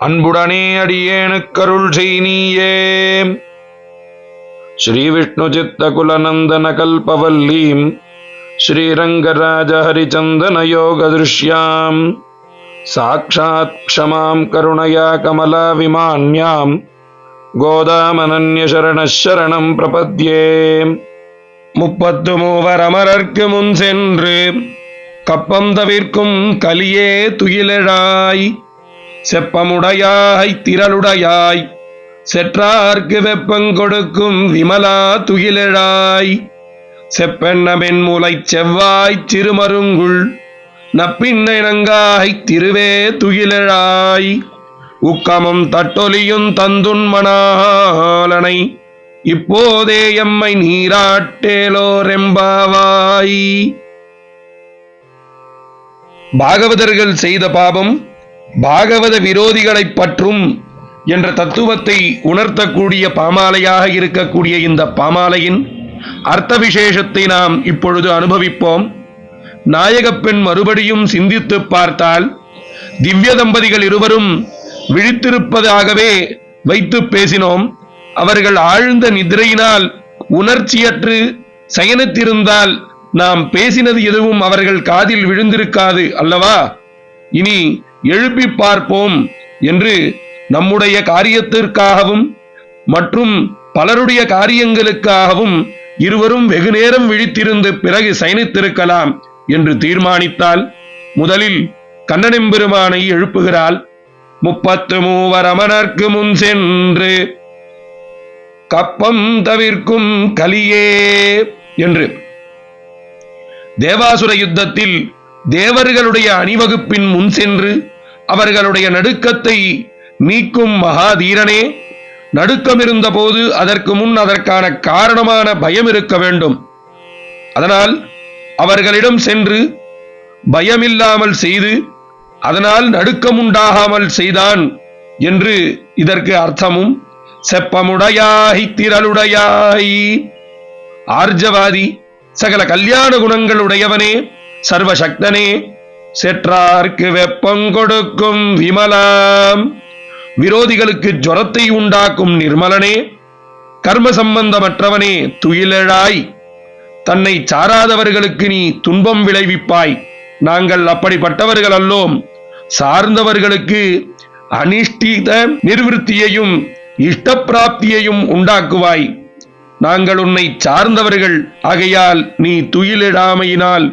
அன்புடனே அடியேனுக்கருள் செய் நீயே ஸ்ரீ விஷ்ணு சித்த குலநந்தன கல்பவல்லீம் ஸ்ரீரங்கராஜ ஹரிச்சந்தன யோக திருஷ்யாம். சாட்சாத் க்ஷமாம் கருணையா கமலா விமான்யாம் கோதாமனன்ய பிரபத்யே முப்பத்து மூவர் அமரர்க்கு முன் சென்று கப்பம் தவிர்க்கும் கலியே துயிலழாய். செப்பமுடையாய் திரளுடையாய் செற்றார்க்கு வெப்பங்கொடுக்கும் விமலா துகிலெழாய் செப்பெண்ணமென் மூலை செவ்வாய் சிறுமருங்குள் நப்பின்னங்காய் திருவே துகிலெழாய் உக்கமும் தட்டொலியும் தந்துன்மணாலனை இப்போதே எம்மை நீராட்டேலோரெம்பாவாய் பாகவதர்கள் செய்த பாபம் பாகவத விரோதிகளைப் பற்றும் என்ற தத்துவத்தை உணர்த்தக்கூடிய பாமாலையாக இருக்கக்கூடிய இந்த பாமாலையின் அர்த்த விசேஷத்தை நாம் இப்பொழுது அனுபவிப்போம். நாயகப் பெண் மறுபடியும் சிந்தித்துப் பார்த்தால் திவ்ய தம்பதிகள் இருவரும் விழித்திருப்பதாகவே வைத்து பேசினோம். அவர்கள் ஆழ்ந்த நிதிரையினால் உணர்ச்சியற்று சயனித்திருந்தால் நாம் பேசினது எதுவும் அவர்கள் காதில் விழுந்திருக்காது அல்லவா? இனி எழுப்பி பார்ப்போம் என்று நம்முடைய காரியத்திற்காகவும் மற்றும் பலருடைய காரியங்களுக்காகவும் இருவரும் வெகு நேரம் விழித்திருந்து பிறகு சயனித்திருக்கலாம் என்று தீர்மானித்தால் முதலில் கண்ணனெம்பெருமானை எழுப்புகிறாள். முப்பத்து மூவர் அமனர்க்கு முன் சென்று கப்பம் தவிர்க்கும் கலியே என்று. தேவாசுர யுத்தத்தில் தேவர்களுடைய அணிவகுப்பின் முன் சென்று அவர்களுடைய நடுக்கத்தை நீக்கும் மகாதீரனே நடுக்கம் இருந்தபோது அதற்கு முன் அதற்கான காரணமான பயம் இருக்க வேண்டும். அதனால் அவர்களிடம் சென்று பயமில்லாமல் செய்து அதனால் நடுக்கம் உண்டாகாமல் செய்தான் என்று இதற்கு அர்த்தமும் செப்பமுடையாய் திரளுடையாய். ஆர்ஜவாதி சகல கல்யாண குணங்களுடையவனே சர்வசக்தனே செற்றார்க்கு வெப்பம் கொடுக்கும் விமலாம். விரோதிகளுக்கு ஜுரத்தை உண்டாக்கும் நிர்மலனே கர்ம சம்பந்தமற்றவனே துயிலழாய். தன்னை சாராதவர்களுக்கு நீ துன்பம் விளைவிப்பாய். நாங்கள் அப்படிப்பட்டவர்கள் அல்லோம் சார்ந்தவர்களுக்கு அனிஷ்டித நிர்விருத்தியையும் இஷ்டப்பிராப்தியையும் உண்டாக்குவாய். நாங்கள் உன்னை சார்ந்தவர்கள். ஆகையால் நீ துயிலிடாமையினால்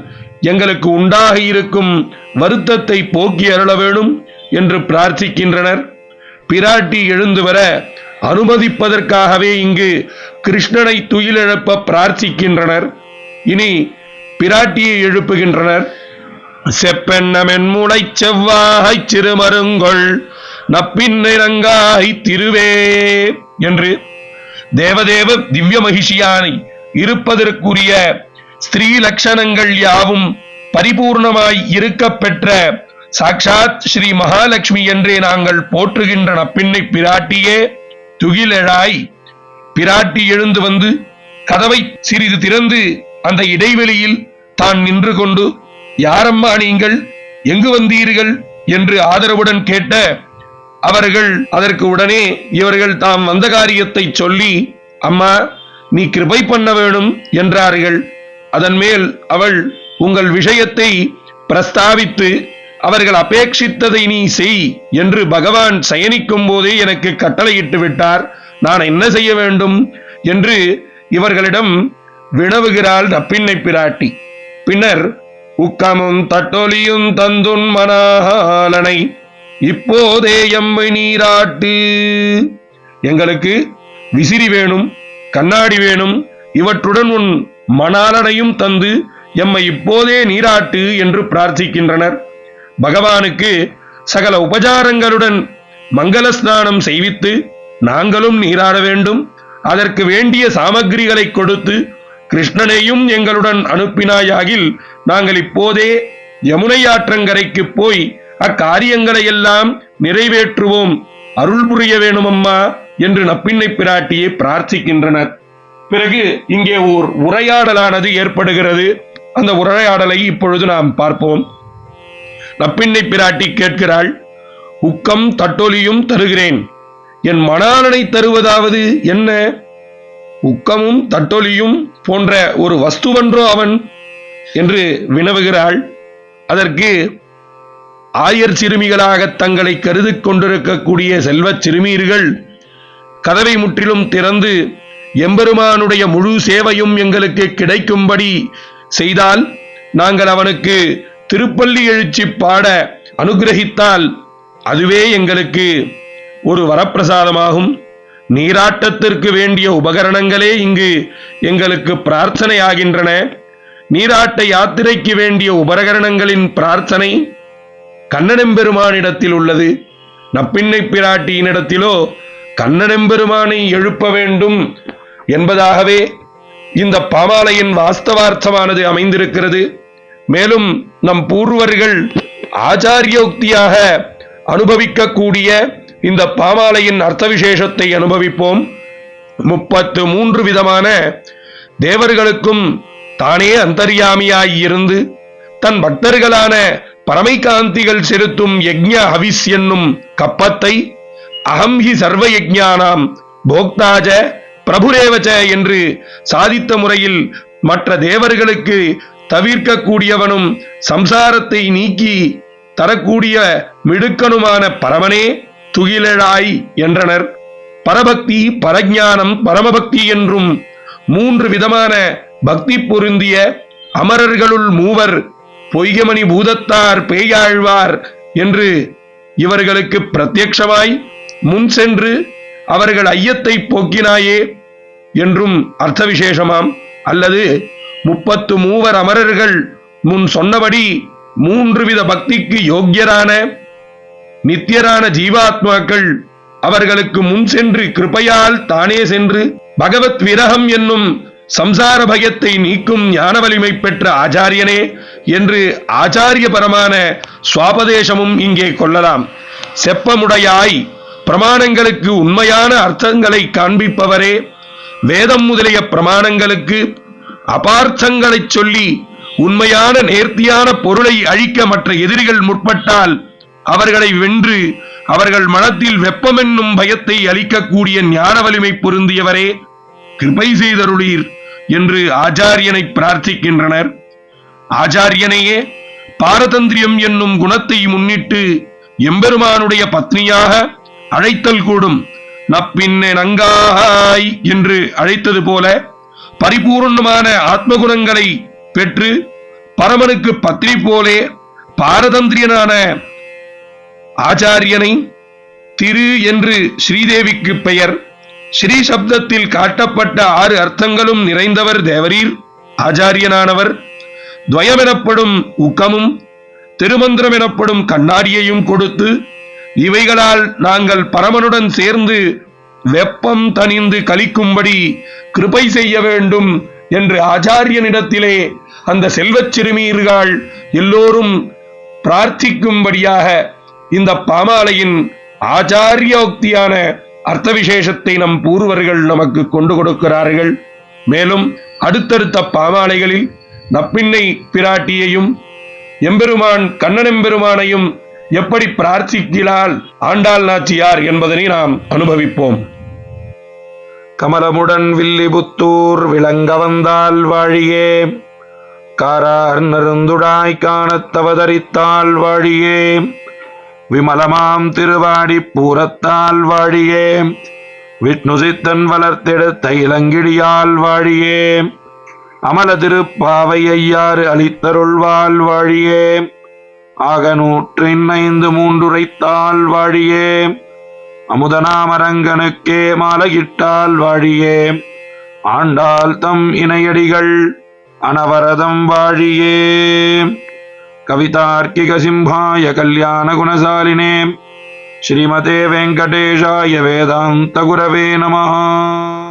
எங்களுக்கு உண்டாக இருக்கும் வருத்தத்தை போக்கி அருள வேணும் என்று பிரார்த்திக்கின்றனர். பிராட்டி எழுந்து வர அனுமதிப்பதற்காகவே இங்கு கிருஷ்ணனை துயிலெழுப்ப பிரார்த்திக்கின்றனர். இனி பிராட்டியை எழுப்புகின்றனர். செப்பெண்ணமென் முளை செவ்வாகை சிறுமருங்கொள் நப்பின்னிறங்காய் திருவே என்று தேவதேவ திவ்ய மகிஷியானை இருப்பதற்குரிய ஸ்திரீ லட்சணங்கள் யாவும் பரிபூர்ணமாய் இருக்க பெற்ற சாக்ஷாத் ஸ்ரீ மகாலட்சுமி என்றே நாங்கள் போற்றுகின்ற நப்பின்னை பிராட்டியே துகிலெழாய் பிராட்டி எழுந்து வந்து கதவை சிறிது திறந்து அந்த இடைவெளியில் தான் நின்று கொண்டு யாரம்மா நீங்கள்? எங்கு வந்தீர்கள்? என்று ஆதரவுடன் கேட்ட அவர்கள் அதற்கு உடனே இவர்கள் தாம் வந்த காரியத்தை சொல்லி அம்மா நீ கிருபை பண்ண வேணும் என்றார்கள். அதன் மேல் அவள் உங்கள் விஷயத்தை பிரஸ்தாவித்து அவர்கள் அபேட்சித்ததை நீ செய் என்று பகவான் சயனிக்கும் போதே எனக்கு கட்டளையிட்டு விட்டார். நான் என்ன செய்ய வேண்டும் என்று இவர்களிடம் வினவுகிறாள் நப்பின்னை பிராட்டி. பின்னர் உக்கமும் தட்டொலியும் தந்துன் மனாலனை இப்போதே எம்மை நீராட்டு. எங்களுக்கு விசிறி வேணும் கண்ணாடி வேணும் இவற்றுடன் உன் மணாலனையும் தந்து எம்மை இப்போதே நீராட்டு என்று பிரார்த்திக்கின்றனர். பகவானுக்கு சகல உபசாரங்களுடன் மங்கள ஸ்நானம் செய்வித்து நாங்களும் நீராட வேண்டும். அதற்கு வேண்டிய சாமக்கிரிகளை கொடுத்து கிருஷ்ணனையும் எங்களுடன் அனுப்பினாயாகில் நாங்கள் இப்போதே யமுனை ஆற்றங்கரைக்கு போய் அக்காரியங்களை எல்லாம் நிறைவேற்றுவோம். அருள் புரிய வேணுமம்மா என்று நப்பிண்ணை பிராட்டியை பிரார்த்திக்கின்றனர். பிறகு இங்கே ஓர் உரையாடலானது ஏற்படுகிறது. அந்த உரையாடலை இப்பொழுது நாம் பார்ப்போம். நப்பிண்ணை பிராட்டி கேட்கிறாள் உக்கம் தட்டொலியும் தருகிறேன். என் மணாலனை தருவதாவது என்ன? உக்கமும் தட்டொலியும் போன்ற ஒரு வஸ்துவன்றோ அவன்? என்று வினவுகிறாள். அதற்கு ஆயர் சிறுமிகளாக தங்களை கருது கொண்டிருக்கக்கூடிய செல்வச் சிறுமியர்கள் கதவை முற்றிலும் திறந்து எம்பெருமானுடைய முழு சேவையும் எங்களுக்கு கிடைக்கும்படி செய்தால் நாங்கள் அவனுக்கு திருப்பள்ளி எழுச்சி பாட அனுகிரகித்தால் அதுவே எங்களுக்கு ஒரு வரப்பிரசாதமாகும். நீராட்டத்திற்கு வேண்டிய உபகரணங்களே இங்கு எங்களுக்கு பிரார்த்தனை ஆகின்றன நீராட்ட யாத்திரைக்கு வேண்டிய உபகரணங்களின் பிரார்த்தனை கண்ணனெம்பெருமானிடத்தில் உள்ளது. நப்பிண்ணை பிராட்டியினிடத்திலோ கண்ணனெம்பெருமானை எழுப்ப வேண்டும் என்பதாகவே இந்த பாமாலையின் வாஸ்தவார்த்தமானது அமைந்திருக்கிறது. மேலும் நம் பூர்வர்கள் ஆச்சாரியோக்தியாக அனுபவிக்கக்கூடிய இந்த பாமாலையின் அர்த்த விசேஷத்தை அனுபவிப்போம். முப்பத்து மூன்று விதமான தேவர்களுக்கும் தானே அந்தர்யாமியாயிருந்து தன் பக்தர்களான பரமைகாந்திகள் செலுத்தும் யஜ்ஞ ஹவிஸ் என்னும் கப்பத்தை அகம் ஹி சர்வ யஜ்ஞானாம் போக்தாஜ பிரபுரேவச்ச என்று சாதித்த முறையில் மற்ற தேவர்களுக்கு தவிர்க்கக்கூடியவனும் சம்சாரத்தை நீக்கி தரக்கூடிய மிடுக்கனுமான பரமனே துகிலழாய் என்றனர். பரபக்தி பரஜானம் பரமபக்தி என்றும் மூன்று விதமான பக்தி பொருந்திய அமரர்களுள் மூவர் பொய்கமணி பூதத்தார் பேயாழ்வார் என்று இவர்களுக்கு பிரத்யக்ஷமாய் முன் சென்று அவர்கள் ஐயத்தை போக்கினாயே என்றும் அர்த்த விசேஷமாம் அல்லது முப்பத்து மூவர் அமரர்கள் முன் சொன்னபடி மூன்று வித பக்திக்கு யோக்கியரான நித்தியரான ஜீவாத்மாக்கள் அவர்களுக்கு முன் சென்று கிருபையால் தானே சென்று பகவத் விரகம் என்னும் சம்சார பயத்தை நீக்கும் ஞான வலிமை பெற்ற ஆச்சாரியனே என்று ஆச்சாரியபரமான சுவாபதேசமும் இங்கே கொள்ளலாம். செப்பமுடையாய் பிரமாணங்களுக்கு உண்மையான அர்த்தங்களை காண்பிப்பவரே. வேதம் முதலிய பிரமாணங்களுக்கு அபார்த்தங்களை சொல்லி உண்மையான நேர்த்தியான பொருளை அழிக்க மற்ற எதிரிகள் முற்பட்டால் அவர்களை வென்று அவர்கள் மனத்தில் வெப்பமென்னும் பயத்தை அளிக்கக்கூடிய ஞான வலிமை பொருந்தியவரே. கிருபை செய்தருளீர் என்று ஆச்சாரியனை பிரார்த்திக்கின்றனர். ஆச்சாரியனையே பாரதந்திரியம் என்னும் குணத்தை முன்னிட்டு எம்பெருமானுடைய பத்னியாக அழைத்தல் கூடும். நப்பின்ன நங்காய் என்று அழைத்தது போல பரிபூர்ணமான ஆத்மகுணங்களை பெற்று பரமனுக்கு பத்னி போலே பாரதந்திரியனான ஆச்சாரியனை திரு என்று ஸ்ரீதேவிக்கு பெயர். ஸ்ரீ சப்தத்தில் காட்டப்பட்ட ஆறு அர்த்தங்களும் நிறைந்தவர் தேவரீர். ஆச்சாரியனானவர் துவயம் எனப்படும் உக்கமும் திருமந்திரம் எனப்படும் கண்ணாடியையும் கொடுத்து இவைகளால் நாங்கள் பரமனுடன் சேர்ந்து வெப்பம் தணிந்து கலிக்கும்படி கிருபை செய்ய வேண்டும் என்று ஆச்சாரியனிடத்திலே அந்த செல்வச் சிறுமியர்கள் எல்லோரும் பிரார்த்திக்கும்படியாக இந்த பாமாலையின் ஆச்சாரியோக்தியான அர்த்த விசேஷத்தை நம் பூர்வர்கள் நமக்கு கொண்டு கொடுக்கிறார்கள். மேலும் அடுத்தடுத்த பாமாலைகளில் நப்பிண்ணை பிராட்டியையும் எம்பெருமான் கண்ணனெம்பெருமானையும் எப்படி பிரார்த்திக்கிறாள் ஆண்டாள் நாச்சியார் என்பதனை நாம் அனுபவிப்போம். கமலமுடன் வில்லிபுத்தூர் விளங்க வந்தால் வாழியே. காரார் நருந்துடாய் காணத்தவதரித்தால் வாழியே. விமலமாம் திருவாடி பூரத்தால் வாழியே. விஷ்ணு சித்தன் வளர்த்தெடுத்த இளங்கிடியால் வாழியே. அமல திருப்பாவை ஐயாறு அளித்தருள்வாள் வாழியே. அகநூற்றின் ஐந்து மூன்றுரைத்தால் வாழியே. அமுதநாமரங்கனுக்கே மாலையிட்டால் வாழியே. ஆண்டாள் தம் இணையடிகள் அனவரதம் வாழியே. கவிதார்க்கிக சிம்ஹாய கல்யாண குணசாலினே ஸ்ரீமதே வெங்கடேஷாய வேதாந்த குரவே நமஹா.